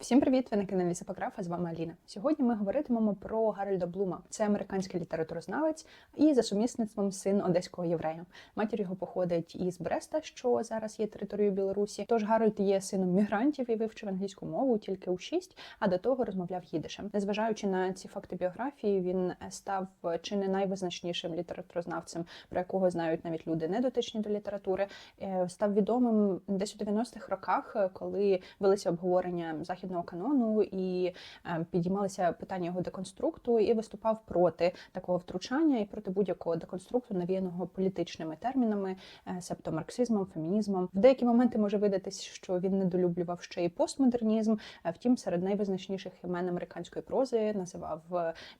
Всім привіт! Ви на каналі Сапографа, з вами Аліна. Сьогодні ми говоритимемо про Гарольда Блума. Це американський літературознавець і за сумісництвом син одеського єврея. Матір його походить із Бреста, що зараз є територією Білорусі. Тож Гарольд є сином мігрантів і вивчив англійську мову тільки у шість, а до того розмовляв їдишем. Незважаючи на ці факти біографії, він став чи не найвизначнішим літературознавцем, про якого знають навіть люди не дотичні до літератури. Е, Став відомим десь у 90-х роках, коли велися обговорення західного канону і е, підіймалися питання його деконструкту, і виступав проти такого втручання і проти будь-якого деконструкту, навіяного політичними термінами, е, себто марксизмом, фемінізмом. В деякі моменти може видатись, що він недолюблював ще і постмодернізм. Е, Втім, серед найвизначніших імен американської прози називав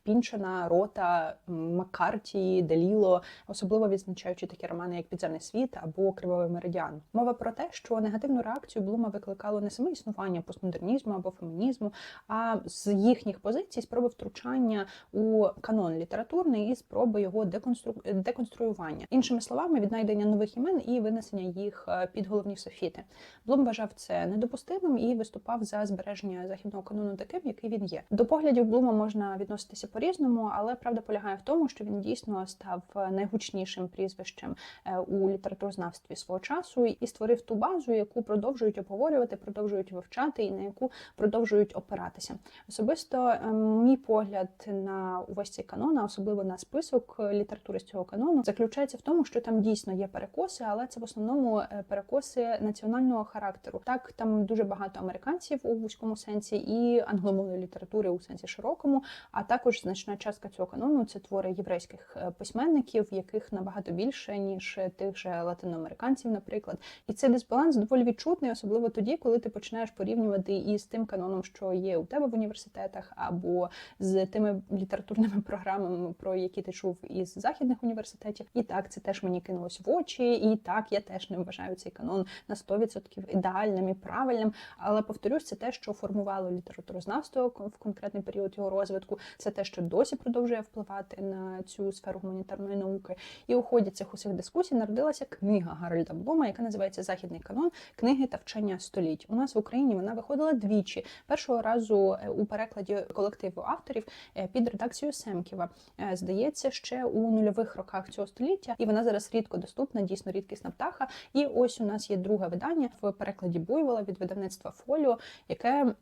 Пінчена, Рота, Маккарті, Деліло, особливо відзначаючи такі романи, як Підземний світ або Кривавий меридіан. Мова про те, що негативну реакцію Блума викликало не саме існування постмодернізму або фемінізму, а з їхніх позицій спроби втручання у канон літературний і спроби його деконстру... деконструювання. Іншими словами, віднайдення нових імен і винесення їх е, під головні софіти. Блум вважав це недопустимим і виступав за збереження західного канону таким, який він є. До поглядів Блума можна відноситися по-різному, але правда полягає в тому, що він дійсно став найгучнішим прізвищем е, у літературознавстві свого часу і створив ту базу, яку продовжують обговорювати, продовжують вивчати, і на яку продовжують опиратися. Особисто е, мій погляд на увесь цей канон, а особливо на список літератури з цього канону, заключається в тому, що там дійсно є перекоси, але це в основному е, перекоси національного характеру. Так, там дуже багато американців у вузькому сенсі і англомовної літератури у сенсі широкому, а також значна частка цього канону це твори єврейських е, письменників, яких набагато більше ніж тих же латиноамериканців, наприклад. І цей дисбаланс доволі відчутний, особливо тоді, коли ти починаєш порівнювати із тим каноном, що є у тебе в університетах, або з тими літературними програмами, про які ти чув із західних університетів. І так це теж мені кинулось в очі. І так я теж не вважаю цей канон на 100% ідеальним і правильним. Але повторюсь, це те, що формувало літературознавство в конкретний період його розвитку. Це те, що досі продовжує впливати на цю сферу гуманітарної науки. І у ході цих усіх дискусій народилася книга Гарольда Блума, яка називається Західний канон книги та вчення століть. У нас в Україні вона виходила двічі. Першого разу е, у перекладі колективу авторів е, під редакцією Семківа. Е, Здається, ще у нульових роках цього століття, і вона зараз рідко доступна, дійсно рідкісна птаха. І ось у нас є друге видання в перекладі Буйвола від видавництва Фоліо, яке.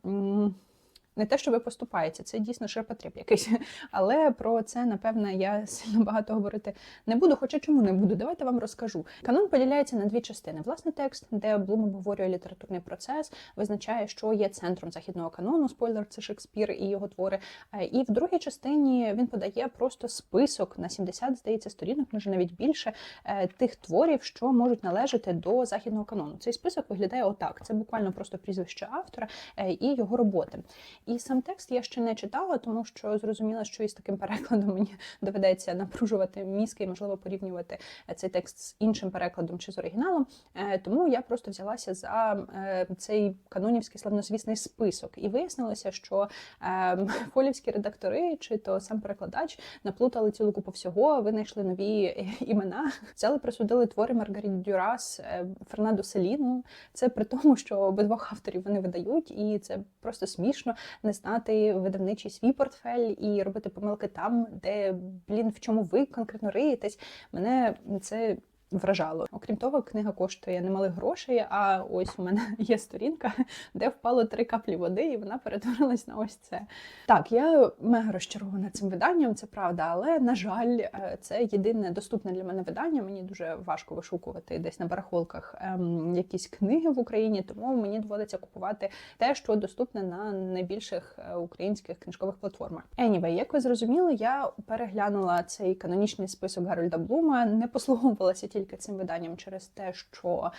Не те, щоб поступається, це дійсно ширпотреб якийсь. Але про це, напевне, я сильно багато говорити не буду. Хоча чому не буду? Давайте вам розкажу. Канон поділяється на дві частини: власний текст, де Блум обговорює літературний процес, визначає, що є центром західного канону. Спойлер, це Шекспір і його твори. Е, І в другій частині він подає просто список на 70, здається, сторінок, може навіть більше е, тих творів, що можуть належати до західного канону. Цей список виглядає отак: це буквально просто прізвище автора е, і його роботи. І сам текст я ще не читала, тому що зрозуміла, що із таким перекладом мені доведеться напружувати мізки і, можливо, порівнювати е, цей текст з іншим перекладом чи з оригіналом. Е, Тому я просто взялася за е, цей канонівський славнозвісний список. І вияснилося, що фолівські редактори чи то сам перекладач наплутали цілу купу всього, винайшли нові імена, взяли, присудили твори Маргаріт Дюрас, Фернандо Селіну. Це при тому, що обидвох авторів вони видають, і це просто смішно не знати видавничий свій портфель і робити помилки там, де блін, в чому ви конкретно риєтесь. Мене це. Вражало. Окрім того, книга коштує немалих грошей. А ось у мене є сторінка, де впало три каплі води, і вона перетворилась на ось це. Так, я мега розчарована цим виданням, це правда, але на жаль, е, це єдине доступне для мене видання. Мені дуже важко вишукувати десь на барахолках ем, якісь книги в Україні, тому мені доводиться купувати те, що доступне на найбільших е, українських книжкових платформах. Anyway, як ви зрозуміли, я переглянула цей канонічний список Гарольда Блума, не послуговувалася тільки цим виданням через те, що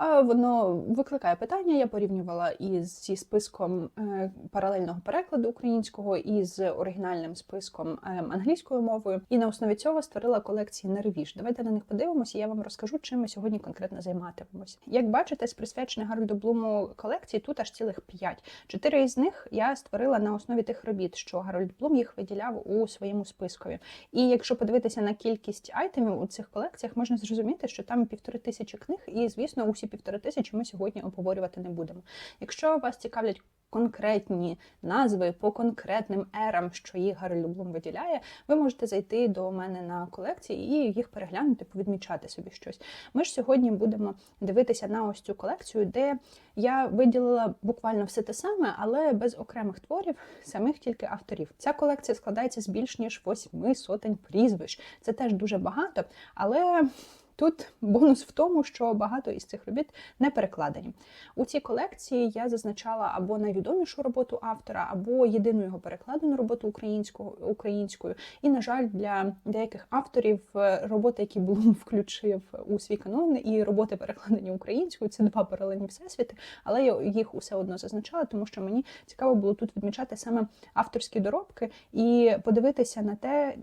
е, воно викликає питання. Я порівнювала із зі списком е, паралельного перекладу українського і з оригінальним списком е, англійською мовою. І на основі цього створила колекції на ревіж. Давайте на них подивимося. Я вам розкажу, чим ми сьогодні конкретно займатимемося. Як бачите, з присвячених Гарольду Блуму колекції тут аж цілих п'ять. Чотири із них я створила на основі тих робіт, що Гарольд Блум їх виділяв у своєму спискові. І якщо подивитися на кількість айтемів у цих колекціях, можна зрозуміти, що там півтори тисячі книг, і звісно, усі півтори тисячі ми сьогодні обговорювати не будемо. Якщо вас цікавлять конкретні назви по конкретним ерам, що Гарольд Блум виділяє, ви можете зайти до мене на колекції і їх переглянути, повідмічати собі щось. Ми ж сьогодні будемо дивитися на ось цю колекцію, де я виділила буквально все те саме, але без окремих творів, самих тільки авторів. Ця колекція складається з більш ніж восьми сотень прізвищ. Це теж дуже багато, але. Тут бонус в тому, що багато із цих робіт не перекладені. У цій колекції я зазначала або найвідомішу роботу автора, або єдину його перекладену роботу українською. І, на жаль, для деяких авторів е, роботи, які Блум включив у свій канон, і роботи перекладені українською, це два паралельні всесвіти, але я їх усе одно зазначала, тому що мені цікаво було тут відмічати саме авторські доробки і подивитися на те,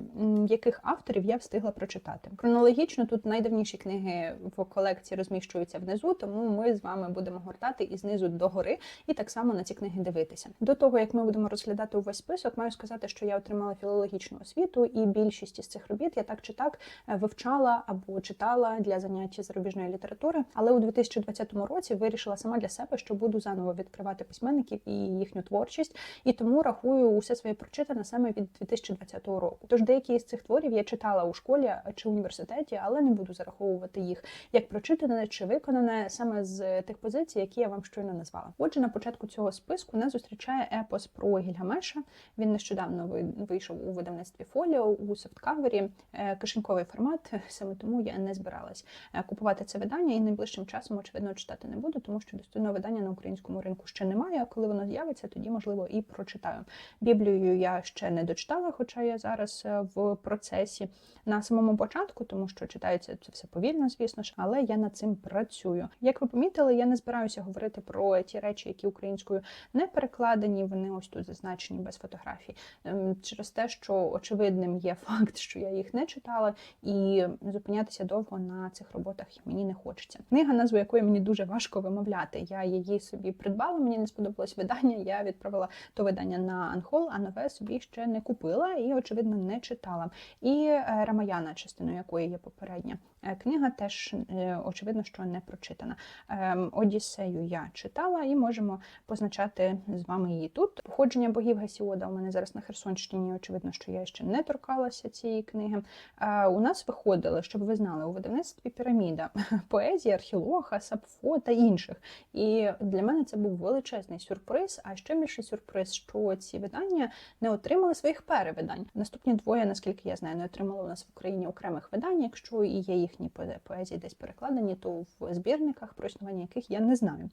яких авторів я встигла прочитати. Хронологічно тут найдавніше найдавніші книги в колекції розміщуються внизу, тому ми з вами будемо гортати і знизу до гори, і так само на ці книги дивитися. До того як ми будемо розглядати увесь список, маю сказати, що я отримала філологічну освіту, і більшість із цих робіт я так чи так е, вивчала або читала для заняття зарубіжної літератури. Але у 2020 році вирішила сама для себе, що буду заново відкривати письменників і їхню творчість, і тому рахую усе своє прочитане саме від 2020 року. Тож деякі з цих творів я читала у школі чи університеті, але не буду зараз зараховувати їх як прочитане чи виконане саме з тих позицій, які я вам щойно назвала. Отже, на початку цього списку нас зустрічає епос про Гільгамеша. Він нещодавно вийшов у видавництві фоліо у софткавері. Е, кишеньковий формат, саме тому я не збиралась е, купувати це видання і найближчим часом, очевидно, читати не буду, тому що достойного видання на українському ринку ще немає. А коли воно з'явиться, тоді можливо і прочитаю. Біблію я ще не дочитала, хоча я зараз е, в процесі на самому початку, тому що читається це все все повільно, звісно ж, але я над цим працюю. Як ви помітили, я не збираюся говорити про ті речі, які українською не перекладені. Вони ось тут зазначені без фотографій, ем, через те, що очевидним є факт, що я їх не читала, і зупинятися довго на цих роботах мені не хочеться. Книга, назву якої мені дуже важко вимовляти. Я її собі придбала, мені не сподобалось видання. Я відправила то видання на Анхол, а нове собі ще не купила і, очевидно, не читала. І е, Рамаяна, частиною якої є попередня. Е, книга теж е, очевидно, що не прочитана. Ем, Одіссею я читала і можемо позначати з вами її тут. Походження богів Гесіода у мене зараз на Херсонщині. Очевидно, що я ще не торкалася цієї книги. Е, у нас виходили, щоб ви знали, у видавництві піраміда, поезія, архілоха, сапфо та інших. І для мене це був величезний сюрприз. А ще більший сюрприз, що ці видання не отримали своїх перевидань. Наступні двоє, наскільки я знаю, не отримали у нас в Україні окремих видань, якщо і є їх їхні поезії десь перекладені, то в збірниках, про існування яких я не знаю.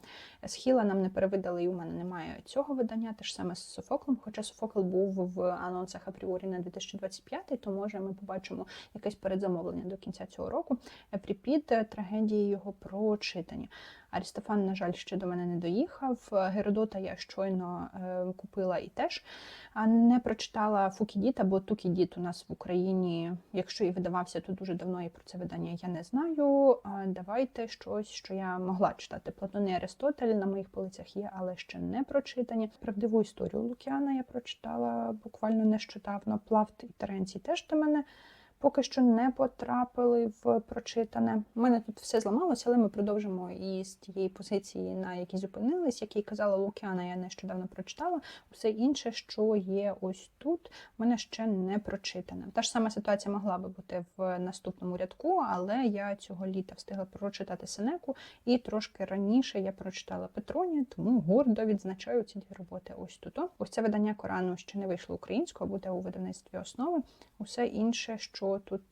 Схіла нам не перевидали, і у мене немає цього видання, те ж саме з Софоклом. Хоча Софокл був в анонсах апріорі на 2025, то може ми побачимо якесь передзамовлення до кінця цього року. Припід трагедії його прочитання. Арістофан, на жаль, ще до мене не доїхав. Геродота я щойно е, купила і теж не прочитала Фукідіт або Тукідіт у нас в Україні. Якщо і видавався, то дуже давно і про це видання я не знаю. Давайте щось, що я могла читати. Платон і Аристотель на моїх полицях є, але ще не прочитані. Правдиву історію Лукіана я прочитала буквально нещодавно. Плавт і Теренцій теж до мене поки що не потрапили в прочитане. У мене тут все зламалося, але ми продовжимо із тієї позиції, на якій зупинились, який казала Лукіана, я нещодавно прочитала. Усе інше, що є ось тут, мене ще не прочитане. Та ж сама ситуація могла би бути в наступному рядку, але я цього літа встигла прочитати Сенеку, і трошки раніше я прочитала Петроні, тому гордо відзначаю ці дві роботи. Ось тут. Ось це видання Корану ще не вийшло українською, буде у видавництві основи. Усе інше, що тут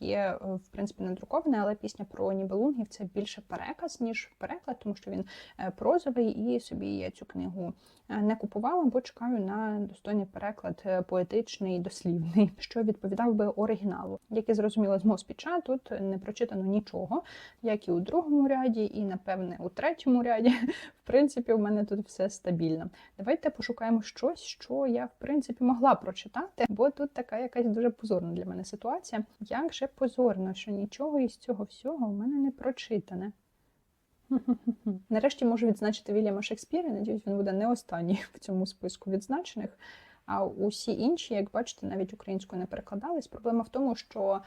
є е, в принципі надруковане, але пісня про Нібелунгів це більше переказ, ніж переклад, тому що він е, прозовий, і собі я цю книгу е, не купувала, бо чекаю на достойний переклад поетичний, дослівний, що відповідав би оригіналу. Як я зрозуміла з мого спіча, тут не прочитано нічого, як і у другому ряді, і напевне у третьому ряді. В принципі, у мене тут все стабільно. Давайте пошукаємо щось, що я в принципі могла прочитати, бо тут така якась дуже позорна для мене ситуація ситуація. Як же позорно, що нічого із цього всього в мене не прочитане. Нарешті можу відзначити Вільяма Шекспіра. Надіюсь, він буде не останній в цьому списку відзначених. А усі інші, як бачите, навіть українською не перекладались. Проблема в тому, що,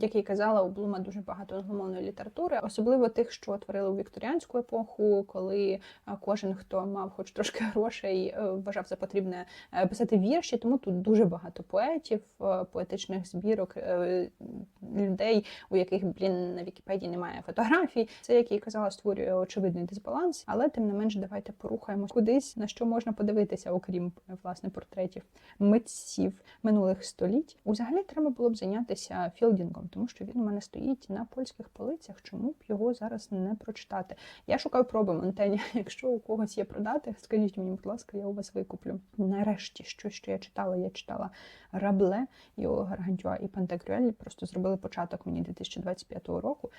як я казала, у Блума дуже багато англомовної літератури, особливо тих, що творили у вікторіанську епоху, коли кожен, хто мав хоч трошки грошей, е, вважав за потрібне е, писати вірші. Тому тут дуже багато поетів, е, поетичних збірок, е, людей, у яких, блін, на Вікіпедії немає фотографій. Це, як я й казала, створює очевидний дисбаланс, але тим не менш, давайте порухаємось кудись, на що можна подивитися, окрім е, власне портретів митців минулих століть. Взагалі треба було б зайнятися філдінгом, тому що він у мене стоїть на польських полицях. Чому б його зараз не прочитати? Я шукаю проби Монтені. Якщо у когось є продати, скажіть мені, будь ласка, я у вас викуплю. Нарешті, що, що я читала, я читала Рабле, його Гаргантюа і Пантагрюель. Просто зробили початок мені 2025 року.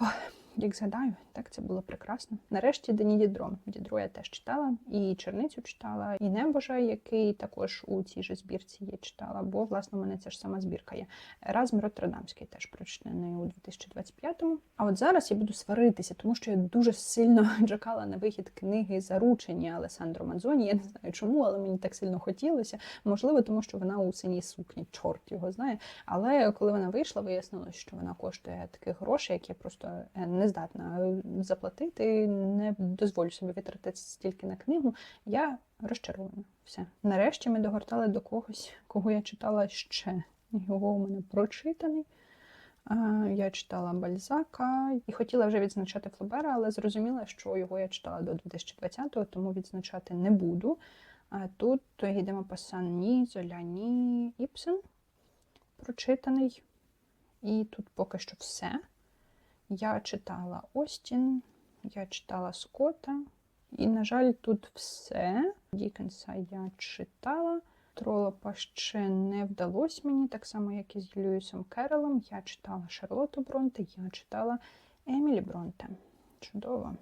Ох, як згадаю, так це було прекрасно. Нарешті Дені Дідро. Дідро я теж читала, і черницю читала, і Небожа, який також у цій же збірці є читала, бо власне у мене ця ж сама збірка є. Еразм Роттердамський теж прочитаний у 2025-му. А от зараз я буду сваритися, тому що я дуже сильно чекала на вихід книги Заручені Алесандро Манзоні. Я не знаю чому, але мені так сильно хотілося. Можливо, тому що вона у синій сукні, чорт його знає. Але коли вона вийшла, вияснилось, що вона коштує таких грошей, які я просто е, не здатна заплатити, не дозволю собі витратити стільки на книгу. Я розчарована. Все. Нарешті ми догортали до когось, кого я читала ще. Його у мене прочитаний. Я читала Бальзака і хотіла вже відзначати Флобера, але зрозуміла, що його я читала до 2020-го, тому відзначати не буду. Тут йдемо по Санні, Золяні, Іпсен прочитаний. І тут поки що все. Я читала Остін, я читала Скотта, і, на жаль, тут все. Дікенса я читала. Тролопа ще не вдалося мені, так само, як і з Льюісом Керролом. Я читала Шарлоту Бронте, я читала Емілі Бронте. Чудово.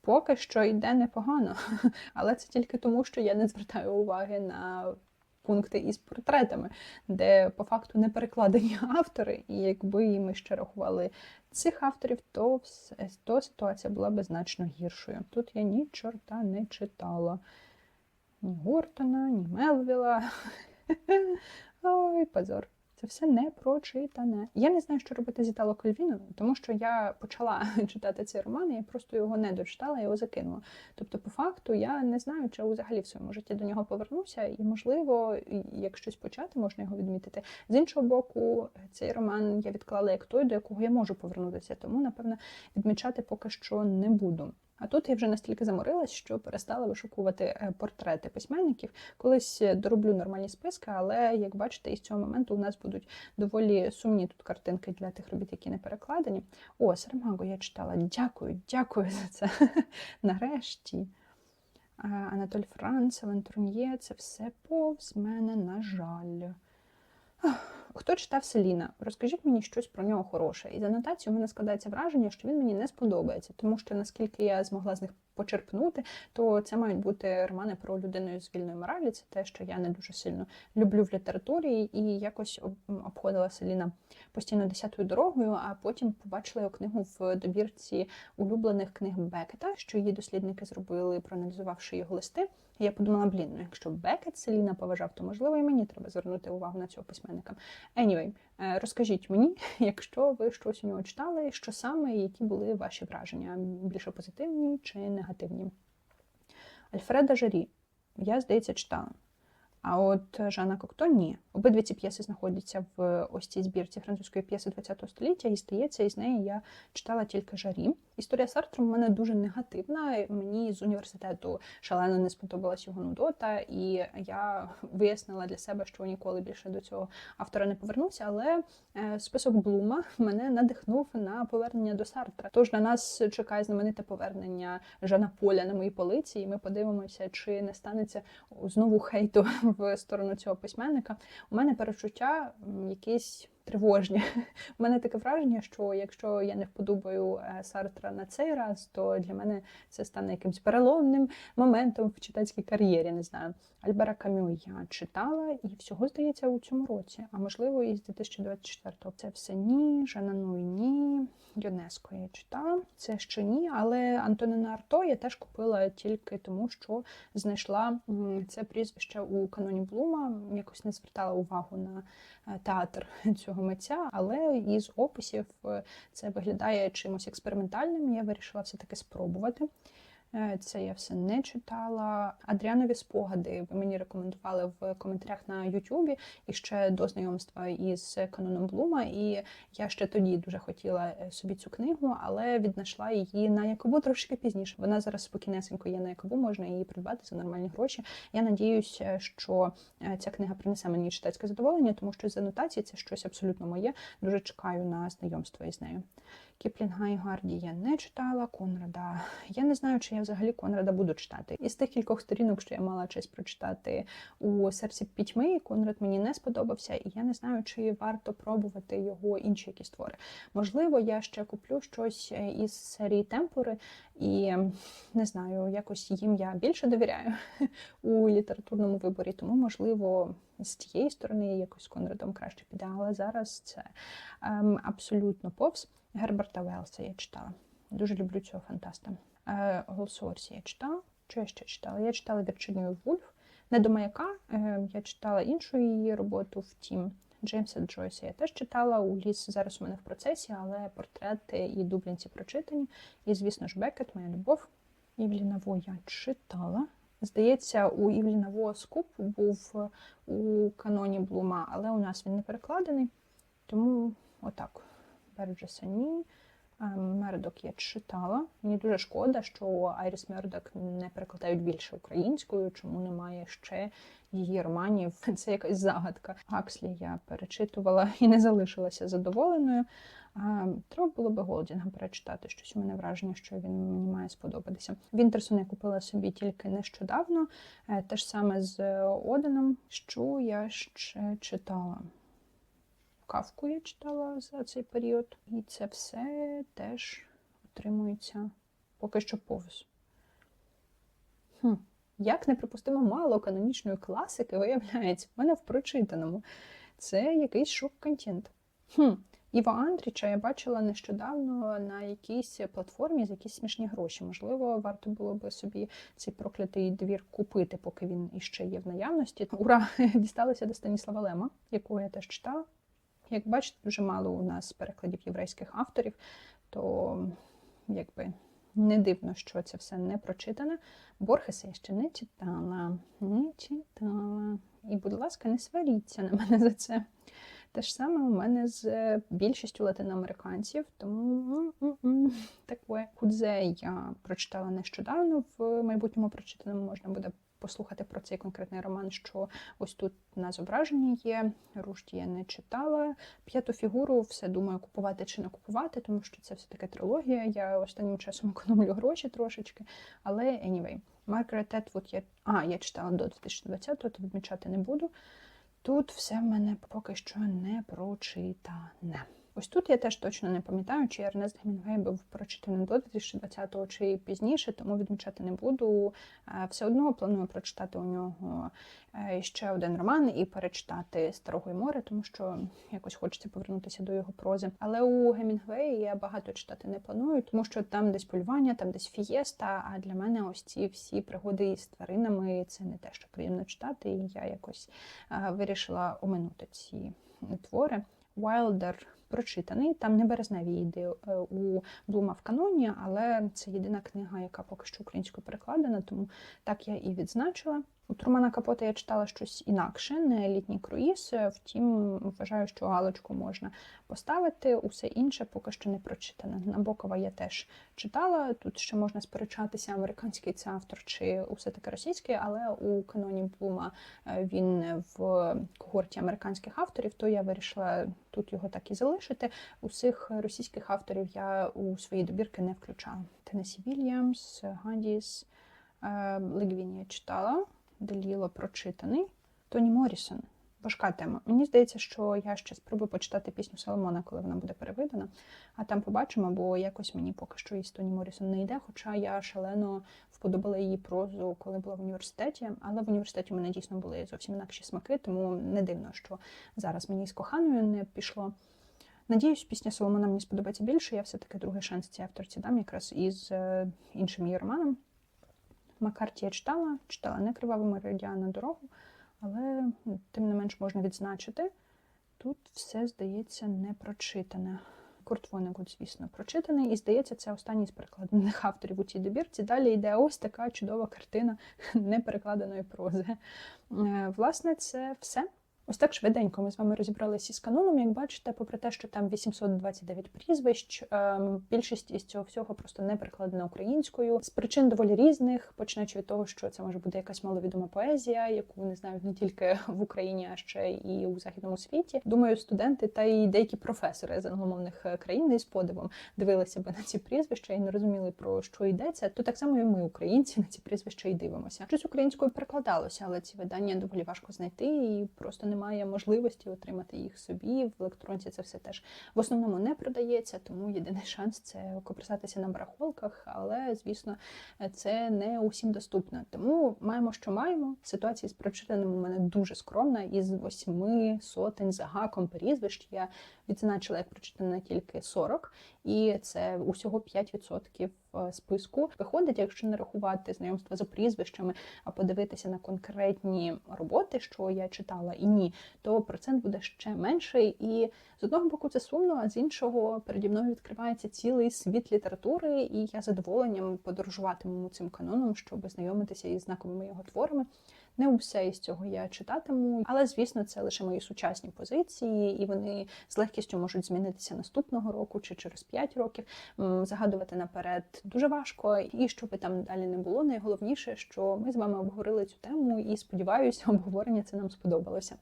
Поки що йде непогано, але це тільки тому, що я не звертаю уваги на пункти із портретами, де по факту не перекладені автори, і якби ми ще рахували цих авторів, то, то ситуація була би значно гіршою. Тут я ні чорта не читала. Ні Гортона, ні Мелвіла. Ой, позор. Це все не прочитане. Я не знаю, що робити з Італо Кальвіно, тому що я почала читати цей роман, я просто його не дочитала, його закинула. Тобто, по факту, я не знаю, чи взагалі в своєму житті до нього повернуся, і, можливо, як щось почати, можна його відмітити. З іншого боку, цей роман я відклала як той, до якого я можу повернутися, тому, напевно, відмічати поки що не буду. А тут я вже настільки заморилась, що перестала вишукувати е, портрети письменників. Колись дороблю нормальні списки, але як бачите, із цього моменту у нас будуть доволі сумні тут картинки для тих робіт, які не перекладені. О, Сарамагу я читала. Дякую, дякую за це. Нарешті. Анатоль Франц, Лентурньє, це все повз мене, на жаль. Хто читав Селіна? Розкажіть мені щось про нього хороше. І з анотацією у мене складається враження, що він мені не сподобається, тому що наскільки я змогла з них почерпнути, то це мають бути романи про людину з вільної моралі. Це те, що я не дуже сильно люблю в літературі, і якось обходила Селіна постійно десятою дорогою, а потім побачила його книгу в добірці улюблених книг Бекета, що її дослідники зробили, проаналізувавши його листи. Я подумала, блін, ну якщо Бекет Селіна поважав, то можливо і мені треба звернути увагу на цього письменника. Anyway, розкажіть мені, якщо ви щось у нього читали, що саме і які були ваші враження, більше позитивні чи негативні. Альфреда Жарі, я, здається, читала. А от Жанна Кокто ні. Обидві ці п'єси знаходяться в ось цій збірці французької п'єси ХХ століття, і стається, із неї я читала тільки жарі. Історія Сартру в мене дуже негативна. Мені з університету шалено не сподобалась його нудота, і я вияснила для себе, що ніколи більше до цього автора не повернуся. Але список Блума мене надихнув на повернення до Сартра. Тож на нас чекає знамените повернення Жана Поля на моїй полиці, і ми подивимося, чи не станеться знову хейту в сторону цього письменника. У мене перечуття якийсь тривожні. У мене таке враження, що якщо я не вподобаю е, Сартра на цей раз, то для мене це стане якимось переломним моментом в читацькій кар'єрі. Не знаю. Альбера Камю я читала і всього здається у цьому році, а можливо, і з 2024-го. Це все ні, Жанану і ні. ЮНЕСКО я читала. Це ще ні, але Антонина Арто я теж купила тільки тому, що знайшла це прізвище у каноні Блума. Якось не звертала увагу на е, театр цього митця, але із описів е, це виглядає чимось експериментальним. Я вирішила все-таки спробувати. Е, Це я все не читала. Адріанові спогади ви мені рекомендували в коментарях на Ютубі і ще до знайомства із каноном Блума. І я ще тоді дуже хотіла е, собі цю книгу, але віднайшла її на Якобу трошки пізніше. Вона зараз спокійнесенько є на Якобу, можна її придбати за нормальні гроші. Я надіюся, що е, ця книга принесе мені читацьке задоволення, тому що з анотації це щось абсолютно моє. Дуже чекаю на знайомство із нею. Кіплінга і Гарді я не читала, Конрада. Я не знаю, чи я взагалі Конрада буду читати. Із тих кількох сторінок, що я мала честь прочитати у серці пітьми, Конрад мені не сподобався, і я не знаю, чи варто пробувати його інші якісь твори. Можливо, я ще куплю щось е, із серії Темпори, і не знаю, якось їм я більше довіряю у літературному виборі, тому можливо. З тієї сторони якось Конрадом краще піде, але зараз це ем, абсолютно повз. Герберта Велса я читала. Дуже люблю цього фантаста. Е, Голсуорсі я читала. Що я ще читала? Я читала Вірчинію Вульф. Не до маяка. Е, я читала іншу її роботу, втім. Джеймса Джойса я теж читала. У ліс зараз у мене в процесі, але портрети і дублінці прочитані. І, звісно ж, Бекет, моя любов. Івліна Во я читала. Здається, у Івліна Во скуп був у каноні Блума, але у нас він не перекладений. Тому отак. Берджеса ні. Мердок я читала. Мені дуже шкода, що Айріс Мердок не перекладають більше українською, чому немає ще її романів. Це якась загадка. Гакслі я перечитувала і не залишилася задоволеною. А, Треба було би Голдінга перечитати. Щось у мене враження, що він мені має сподобатися. Вінтерсон я купила собі тільки нещодавно. Е, Те ж саме з Оденом, що я ще читала. Кавку я читала за цей період, і це все теж отримується поки що повз. Хм. Як неприпустимо мало канонічної класики виявляється, в мене в прочитаному. Це якийсь шок-контент. Хм. Іва Андріча я бачила нещодавно на якійсь платформі за якісь смішні гроші. Можливо, варто було би собі цей проклятий двір купити, поки він іще є в наявності. Ура! Дісталося до Станіслава Лема, якого я теж читала. Як бачите, дуже мало у нас перекладів єврейських авторів, то якби не дивно, що це все не прочитане. Борхеса я ще не читала, не читала. І, будь ласка, не сваріться на мене за це. Те ж саме у мене з більшістю латиноамериканців, тому таке Худзе я прочитала нещодавно. В майбутньому прочитаному можна буде послухати про цей конкретний роман, що ось тут на зображенні є. Рушті я не читала. П'яту фігуру все думаю, купувати чи не купувати, тому що це все-таки трилогія. Я останнім часом економлю гроші трошечки. Але anyway, Маргарет Етвуд я. А, я читала до 2020-го, то відмічати не буду. Тут все в мене поки що не прочитане. Ось тут я теж точно не пам'ятаю, чи Ернест Гемінгвей був прочитаний до 2020-го чи пізніше, тому відмічати не буду. Все одно планую прочитати у нього ще один роман і перечитати Старого і море, тому що якось хочеться повернутися до його прози. Але у Гемінгвеї я багато читати не планую, тому що там десь полювання, там десь фієста. А для мене ось ці всі пригоди із тваринами це не те, що приємно читати, і я якось вирішила оминути ці твори. Wilder прочитаний. Там не березневі ідеї у Блума в каноні, але це єдина книга, яка поки що українською перекладена, тому так я і відзначила. У Трумана Капота я читала щось інакше, не літній круїз. Втім, вважаю, що галочку можна поставити. Усе інше поки що не прочитане. Набокова я теж читала. Тут ще можна сперечатися, американський це автор чи усе таки російський, але у каноні Блума він в когорті американських авторів, то я вирішила тут його так і залишити. Усіх російських авторів я у свої добірки не включала. Тенесі Вільямс, Гандіс, Легвін я читала. Деліло прочитаний. Тоні Морісон. Важка тема. Мені здається, що я ще спробую почитати пісню Соломона, коли вона буде перевидана, а там побачимо, бо якось мені поки що із Тоні Морісон не йде. Хоча я шалено вподобала її прозу, коли була в університеті. Але в університеті у мене дійсно були зовсім інакші смаки, тому не дивно, що зараз мені з коханою не пішло. Надіюсь, пісня Соломона мені сподобається більше. Я все-таки другий шанс цій авторці дам якраз із е, іншим її романом. Макарті я читала, читала не криваву меридіана дорогу, але ну, тим не менш можна відзначити. Тут все, здається, не прочитане. Курт Вонегут, звісно, прочитаний, і здається, це останній з перекладених авторів у цій добірці. Далі йде ось така чудова картина неперекладеної прози. Е, Власне, це все. Ось так швиденько ми з вами розібралися із каноном. Як бачите, попри те, що там 829 прізвищ, ем, більшість із цього всього просто не перекладена українською. З причин доволі різних, починаючи від того, що це може бути якась маловідома поезія, яку не знають не тільки в Україні, а ще і у західному світі. Думаю, студенти та й деякі професори з англомовних е, країн із подивом дивилися би на ці прізвища і не розуміли про що йдеться. То так само і ми, українці, на ці прізвища і дивимося. Щось українською перекладалося, але ці видання доволі важко знайти і просто немає можливості отримати їх собі. В електронці це все теж в основному не продається, тому єдиний шанс це копирсатися на барахолках, але звісно, це не усім доступно. Тому маємо, що маємо. Ситуація з прочитаним у мене дуже скромна. Із восьми сотень за гаком прізвищ я відзначила як прочитана тільки 40, і це усього 5% списку. Виходить, якщо не рахувати знайомства за прізвищами, а подивитися на конкретні роботи, що я читала, і ні, то процент буде ще менший. І з одного боку це сумно, а з іншого переді мною відкривається цілий світ літератури, і я задоволенням подорожуватиму цим каноном, щоб знайомитися із знаковими його творами. Не усе із цього я читатиму, але звісно, це лише мої сучасні позиції, і вони з легкістю можуть змінитися наступного року чи через 5 років. Загадувати наперед дуже важко. І що би там далі не було, найголовніше, що ми з вами обговорили цю тему, і сподіваюся, обговорення це нам сподобалося.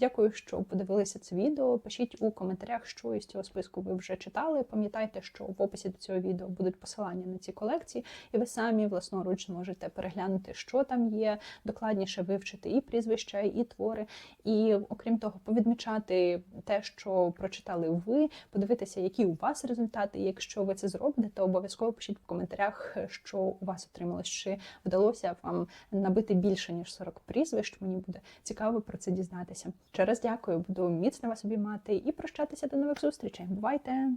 Дякую, що подивилися це відео. Пишіть у коментарях, що із цього списку ви вже читали. Пам'ятайте, що в описі до цього відео будуть посилання на ці колекції, і ви самі власноруч можете переглянути, що там є, докладніше вивчити і прізвища, і твори. І окрім того, повідмічати те, що прочитали ви, подивитися, які у вас результати. І якщо ви це зробите, то обов'язково пишіть в коментарях, що у вас отрималось, чи вдалося вам набити більше ніж 40 прізвищ. Мені буде цікаво про це дізнатися. Ще раз дякую, буду міцно вас обіймати і прощатися до нових зустрічей. Бувайте!